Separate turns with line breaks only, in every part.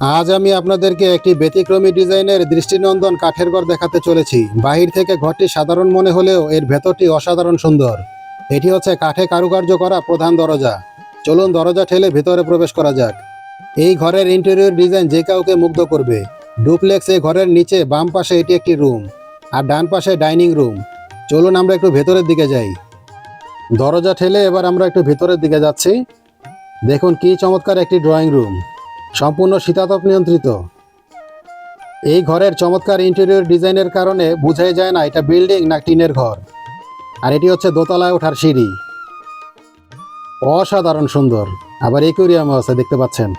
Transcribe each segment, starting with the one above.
আজ আমি আপনাদেরকে একটি ব্যতিক্রমী ডিজাইনের দৃষ্টিনন্দন কাঠের ঘর দেখাতে চলেছি। বাহির থেকে ঘরটি সাধারণ মনে হলেও এর ভেতরটি অসাধারণ সুন্দর। এটি হচ্ছে কাঠে কারুকার্য করা প্রধান দরজা। চলুন দরজা ঠেলে ভেতরে প্রবেশ করা যাক। এই ঘরের ইন্টেরিয়র ডিজাইন যে কাউকে মুগ্ধ করবে। ডুপ্লেক্স এই ঘরের নিচে বাম পাশে এটি একটি রুম আর ডান পাশে ডাইনিং রুম চলুন আমরা একটু ভেতরের দিকে যাই। দরজা ঠেলে এবার আমরা একটু ভেতরের দিকে যাচ্ছি। দেখুন কি চমৎকার একটি ড্রয়িং রুম সম্পূর্ণ শীতাতপ নিয়ন্ত্রিত। এই ঘরের চমৎকার ইন্টেরিয়র ডিজাইনের কারণে বোঝাই যায় না এটা বিল্ডিং না টিনের ঘর। আর এটি হচ্ছে দোতলায় ওঠার সিঁড়ি। অসাধারণ সুন্দর। আবার একুরিয়াম আছে, দেখতে পাচ্ছেন।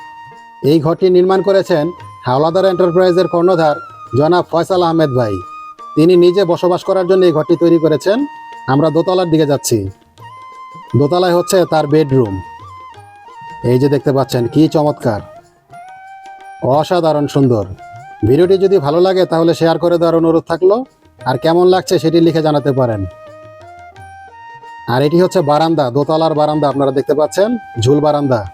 এই ঘরটি নির্মাণ করেছেন হাওলাদার এন্টারপ্রাইজের কর্ণধার জনাব ফয়সাল আহমেদ ভাই। তিনি নিজে বসবাস করার জন্য এই ঘরটি তৈরি করেছেন। আমরা দোতলার দিকে যাচ্ছি। দোতলায় হচ্ছে তার বেডরুম এই যে দেখতে পাচ্ছেন, কি চমৎকার। অসাধারণ সুন্দর। ভিডিওটি যদি ভালো লাগে তাহলে শেয়ার করে দেওয়ার অনুরোধ থাকল। আর কেমন লাগছে সেটি লিখে জানাতে পারেন। আর এটি হচ্ছে বারান্দা, দোতলার বারান্দা আপনারা দেখতে পাচ্ছেন, ঝুল বারান্দা।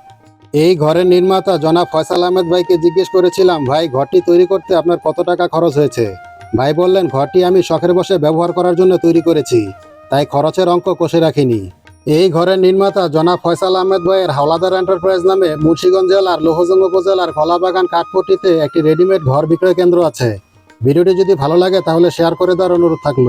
এই ঘরের নির্মাতা জনাব ফয়সাল আহমেদ ভাইকে জিজ্ঞেস করেছিলাম, ভাই, ঘরটি তৈরি করতে আপনার কত টাকা খরচ হয়েছে? ভাই বললেন, ঘরটি আমি শখের বসে ব্যবহার করার জন্য তৈরি করেছি, তাই খরচের অঙ্ক কষে রাখিনি। এই ঘরের নির্মাতা জনাব ফয়সাল আহমেদ ভাইয়ের হাওলাদার এন্টারপ্রাইজ নামে মুন্সিগঞ্জ জেলার লোহজং উপজেলার কলাবাগান কাঠপট্টিতে একটি রেডিমেড ঘর বিক্রয় কেন্দ্র আছে। ভিডিওটি যদি ভালো লাগে তাহলে শেয়ার করে দেওয়ার অনুরোধ থাকল।